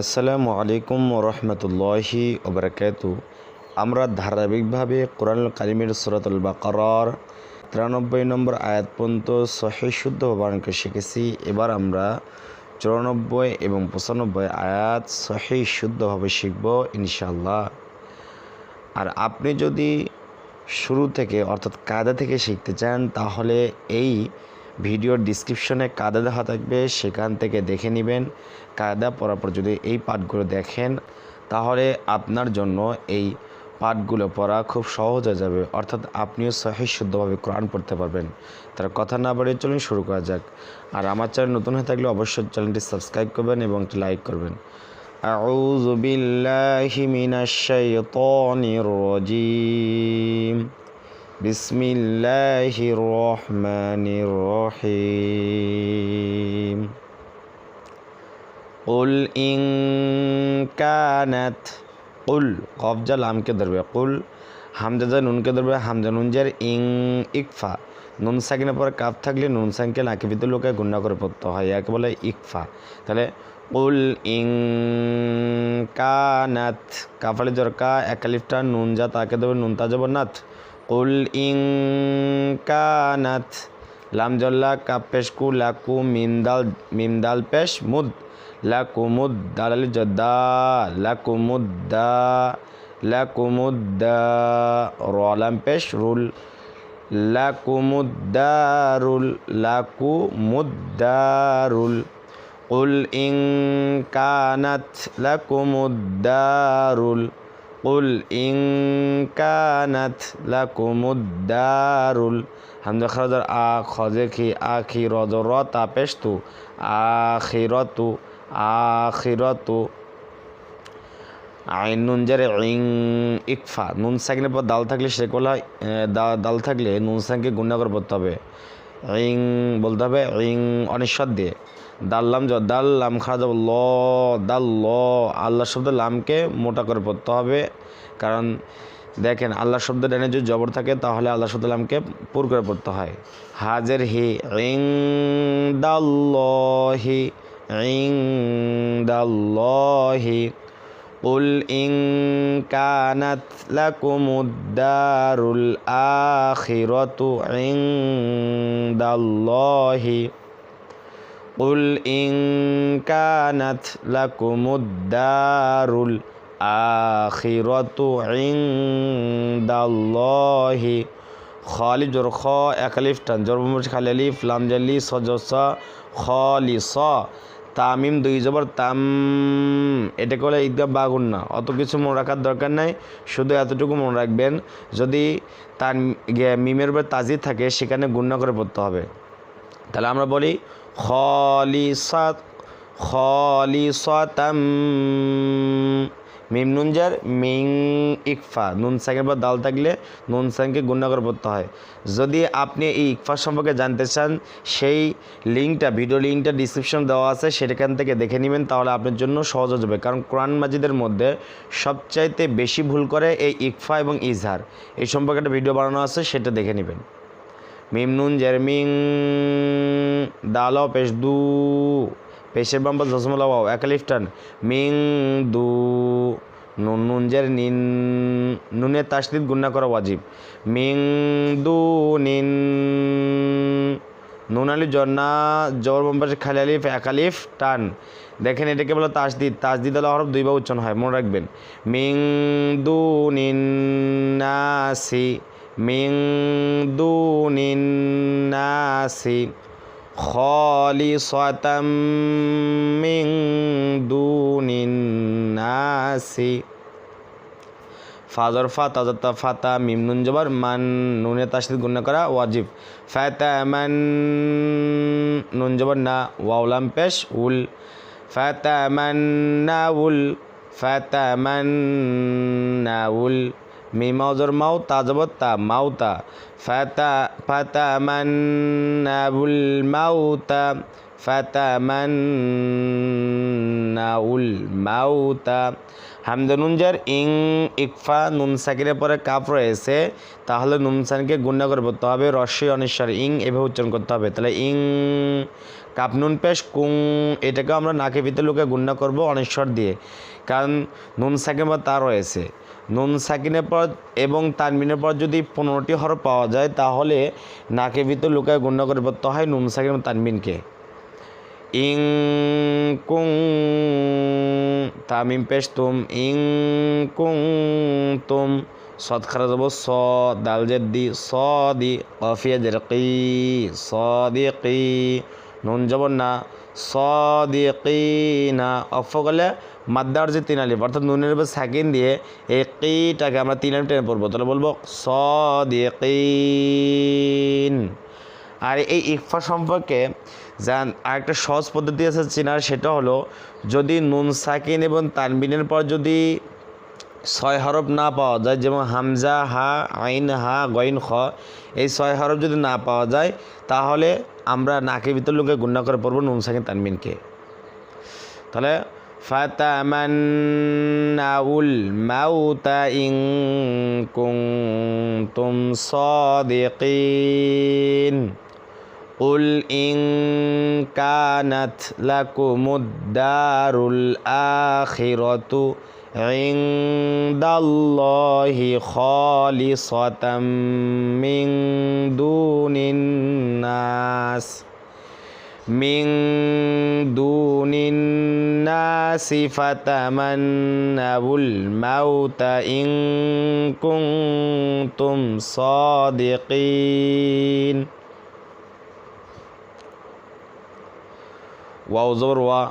আসসালামু আলাইকুম রহমতুল্লাহি ওবরাকাত আমরা ধারাবাহিকভাবে কোরআন কালিমের সুরাতুল বাকারার তিরানব্বই নম্বর আয়াত পর্যন্ত সহি শুদ্ধ বানানকে শিখেছি। এবার আমরা চুরানব্বই এবং পঁচানব্বই আয়াত সহি শুদ্ধভাবে শিখব ইনশাল্লাহ আর আপনি যদি শুরু থেকে অর্থাৎ কায়দা থেকে শিখতে চান, তাহলে এই ভিডিওর ডিসক্রিপশনে কায়দা দেওয়া থাকবে সেখান থেকে দেখে নেবেন কায়দা পড়ার পর যদি এই পাঠগুলো দেখেন তাহলে আপনার জন্য এই পাঠগুলো পড়া খুব সহজ হয়ে যাবে অর্থাৎ আপনিও সহি শুদ্ধভাবে কোরআন পড়তে পারবেন তার কথা না বাড়িয়ে চলুন শুরু করা যাক আর আমার চ্যানেল নতুন হয়ে থাকলে অবশ্যই চ্যানেলটি সাবস্ক্রাইব করবেন এবং একটি লাইক করবেন أعوذ بالله من الشيطان الرجيم بسم الله الرحمن الرحيم قل إن كانت قل قفجة লামকে ধরবে কুল হামজা নুনকে ধরবে হামজা নুনজার ইং ইকফা নুন সাকিনের পরে কাপ থাকলে নুন সাকিনকে নাকি ভিতরে লোকে গুণা করে পড়তে হয় একে বলে ইকফা তাহলে কুল ইং কানাত কাফালি জরকা একালিফটা নুন যা তাকে দেবে নুন তা যাব নাথ কুল ইং কানাত লাম জল্লা কাপ পেশ কু লাকু মিমদাল মিমদাল পেশ মুদ লাকুমুদ দালালি জদ্দা লাকুমুদ্দা লাকুমুদ্দা রলাম পেশ রুল লাকুমুদ্দারুল লাকুমুদ্দারুল قل إن كانت لكم الدار قل إن كانت لكم الدار হামজা খরজর আ খজে খি আখি রজ র তাপেশ তু আখিরতু আখিরতু আইন নুন জারে ইং ইকফা নুন সাকিনের পর দাল থাকলে সে কোলা দাল থাকলে নুন সাকিনকে গুণা করে পড়তে হবে ইং বলতে হবে ইং অনিশ্বর দিয়ে দাল্লাম জ দাল্লাম খাজব ল, দাল ল। আল্লাহ শব্দ লামকে মোটা করে পড়তে হবে। কারণ দেখেন, আল্লাহ শব্দ ডানে যদি জবর থাকে, তাহলে আল্লাহ শব্দ লামকে পুর করে পড়তে হয়। হাজের হি ইং দাল্লহি ইং দাল্লহি উল ইং কানাত লাকুমুদ্দারুল আখিরতু ইং দাল্লহি قل إن كانت لكم الدار الآخرة عند الله খালি জোর খ একালিফ টান জোর খালি আলিফ লাম জালি সজসা খালি স তামিম দুই জবর তাম এটাকে বলে ঈদগাহ বাগুন না অত কিছু মনে রাখার দরকার নাই শুধু এতটুকু মনে রাখবেন যদি তার মিমের উপরে তাজি থাকে সেখানে গুণনা করে পড়তে হবে তাহলে আমরা বলি খলিসাত, খলিসাতাম, মিম নুনজার মিং ইকফা। নুন সাইকের পর দাল থাকলে নুন সাইনকে গুণা করে পড়তে হয়। যদি আপনি এই ইকফা সম্পর্কে জানতে চান, সেই লিঙ্কটা, ভিডিও লিঙ্কটা ডিসক্রিপশন দেওয়া আছে, সেখান থেকে দেখে নেবেন, তাহলে আপনার জন্য সহজ হয়ে যাবে। কারণ কোরআন মাজিদের মধ্যে সবচাইতে বেশি ভুল করে এই ইকফা এবং ইজহার। এই সম্পর্কে একটা ভিডিও বানানো আছে, সেটা দেখে নেবেন। মিম নুন জারমিং দাল পেশ দু। পেশের বাম্বা জসমলা ওয়াও একালিফটান মিং দু। নুন নুন জের নিন, নুনের তাসদিদ গুন্না করা ওয়াজিব। মিং দু নিন, নুন আলি জন্না জবর বাম্পাসে খালি আলিফ একালিফ টান। দেখেন এটাকে বলো তাসদিদ। তাসদিদ আলা হরফ দুইবার উচ্চারণ হয়, মনে রাখবেন। মিং দু নিন নাসি। মিং দুনিন নাসি খালিসাতাম মিং দুনিন নাসি। ফাজর ফা, তাজতা ফাতা মিম, নুন, জবর, মান, নুনে তার সাথে গুণ করা ওয়াজিব। ফাতামান, নুন, জবর, না ওয়াউলাম পেশ, উল। ফাতামান, না, উল। ফাতামান, না, উল। মিমাউজর মাউ তাজবত তা মাউতা। ফাতা ফাতামান নাউল মাউতা। নুনজার ইং, ইকফা, নুন সাকিনের পরে কাপ রয়েছে। তাহলে নুন সাকিনকে গুণা করে পড়তে হবে রস্যি অনিশ্বর ইং এভাবে উচ্চারণ করতে হবে। তাহলে ইং কাপ নুন, পেশ, কুং এটাকে আমরা নাকে ভিতরে লোকে গুণা করব অনিশ্বর দিয়ে। কারণ নুন সাকিনের পর তা রয়েছে। নুন সাকিনের পর এবং তানমিনের পর যদি পনেরোটি হরফ পাওয়া যায়, তাহলে নাকে ভিতর লুকায় গুণা করে পড়তে হয় নুন সাকিন তানমিনকে ইং কুং তামিম পেশ তুম, ইং কুং তুম সদ খারা যাব স, দাল দি স দি কফিয়া জের কি স দি নুন না। স দি কি না অফ গেলে মাদ্দার যে তিন আলিফ, অর্থাৎ নুনের উপর সাকিন দিয়ে এই কিটাকে আমরা তিন আলিফ টেনে পড়ব। তাহলে বলব স দিয়ে কিন আর এই ইকফা সম্পর্কে যা আরেকটা সহজ পদ্ধতি আছে চেনার, সেটা হলো যদি নুন সাকিন এবং তানবিনের পর যদি ছয় হরফ না পাওয়া যায় যেমন হামজা হা আইন হা গইন খ এই ছয় হরফ যদি না পাওয়া যায় তাহলে আমরা নাকের ভিতর লোকে গুণা করে পড়বো নুন সাকিন তানবিনকে তাহলে ফাতামান্নাউল মাউতা ইং কুনতুম সাদিকিন قل إن كانت لكم الدار الآخرة عند الله خالصة من دون الناس من دون الناس فتمنوا الموت إن كنتم صادقين. واو زبر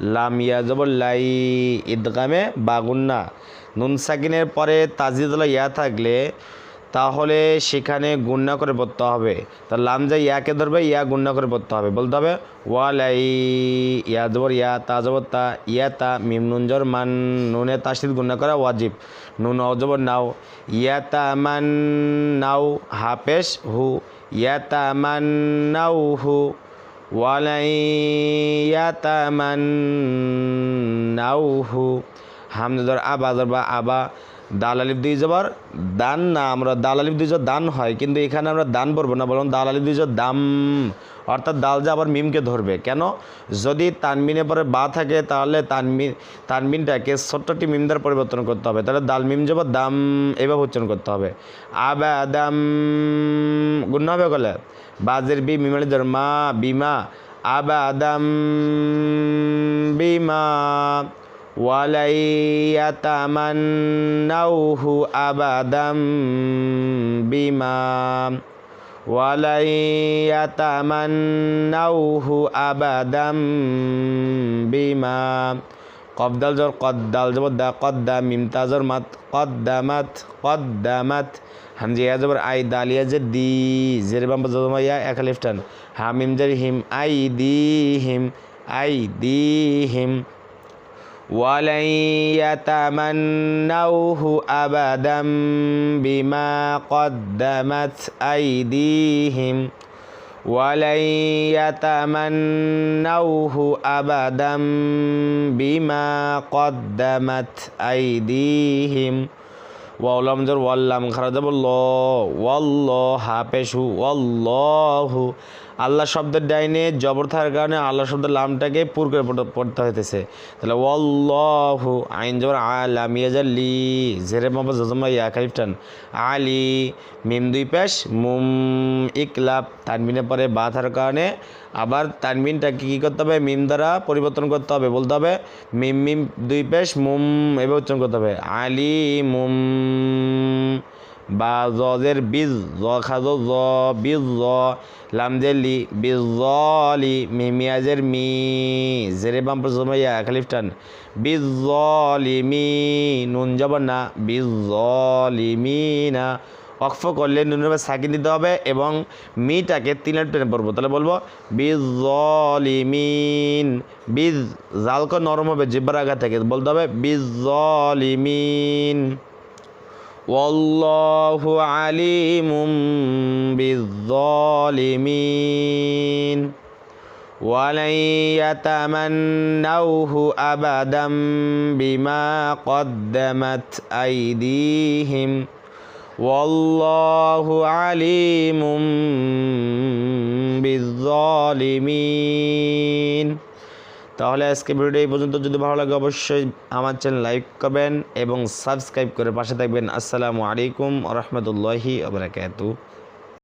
লাম ইয়া জবর লাই ঈদগামে বাগুন্না। নুন সাকিনের পরে তাজিদুল্লাহ ইয়া থাকলে, তাহলে সেখানে গুন্না করে পড়তে হবে। তা লাম যা ইয়াকে ধরবে, ইয়া গুন্না করে পড়তে হবে। বলতে হবে ওয়ালাই ইয়া জবর ইয়া তা জবর তা, ইয়া তা মিম নুন জবর মান, নুনে তাসিদ গুন্না করা ওয়াজিব। নুন অজবর নাও। ইয়া তা মান নাও, হাফেশ হু। ইয়া তা মান নাও হু। ওয়ালাই ইয়াতামান্নাউহু। হামদার আবা বা আবা। দাল, আলিফ দুই যাবার দান না, আমরা দাল, আলিফ দুই দান হয়, কিন্তু এখানে আমরা দান পড়ব না বলুন দাল, আলিফ দুই দাম। অর্থাৎ দাল যে আবার মিমকে ধরবে। কেন? যদি তানমিনের পরে বা থাকে, তাহলে তানমিন তানমিনটাকে ছোট্টটি মিম দ্বারা পরিবর্তন করতে হবে। তাহলে দাল, মিম যাবার দাম এভাবে উচ্চারণ করতে হবে। আবা দাম গুণ হবে গলে বাজের বি, মিমালি ধর মা, বিমা। আবা দাম বিমা ওয়ালাইয়াতামান্নাউহু আবাদাম বিমা। ওয়ালাইয়াতামান্নাউহু আবাদাম বিমা। কবদাল জর কদ্দাল জবর দা কদ্দা মিমতাজর মাত কদ্দামাত কদ্দামাত। হামজিয়া জবর আই দালিয়া যে দি, জের বাম জমা ইয়া এক লিফটান হামিম জের him I the him, I দি হিম। ولن يتمنوه أبدا بما قدمت أيديهم ولن يتمنوه أبدا بما قدمت أيديهم ওয়াউলাম জর ওয়াল্লাম খারা যাব ল ওয়াল্ল হাফেশু ওয়াল্লাহু আল্লাহ শব্দের ডাইনে জবর থাকার কারণে আল্লাহ শব্দের লামটাকে পুর করে পড়তে হইতেছে। তাহলে ওয়াল্লাহু আইন জবর আলাম ইয়াজার লি জেরে মাবা জজমা ইয়া খালিফটান আলি, মিম দুই পেশ, মুম ইকলাব তানমিনের পরে বা থাকার কারণে আবার তানমিনটাকে কী করতে হবে? মিম দ্বারা পরিবর্তন করতে হবে, বলতে হবে মিম মিম দুই পেশ, মুম এভাবে উচ্চারণ করতে হবে। আলি, মুম বা জের বিজ, জ খাজ, জ বিজ, জ লামজের লি, বিজ লি মিমিয়াজের মি, জেরে বাম জমাইয়া খালিফটান বিজ লি, মি, নুন যাবার না, বিজ লি, মি, না। অক্ফ করলে নুনের সাকিন দিতে হবে এবং মিটাকে তিনের টেনে পড়ব। তাহলে বলব বিজলিমিন বিজ জালকে নরম হবে, জিব্বার আগা থেকে। বলতে হবে বিজলিমিন والله عليم بالظالمين. ولن يتمنوه أبدا بما قدمت أيديهم. والله عليم بالظالمين. তাহলে আজকে ভিডিওটি এই পর্যন্ত। যদি ভালো লাগে অবশ্যই আমার চ্যানেল লাইক করবেন এবং সাবস্ক্রাইব করে পাশে থাকবেন। আসসালামু আলাইকুম রহমতুল্লাহি আবরাকাতু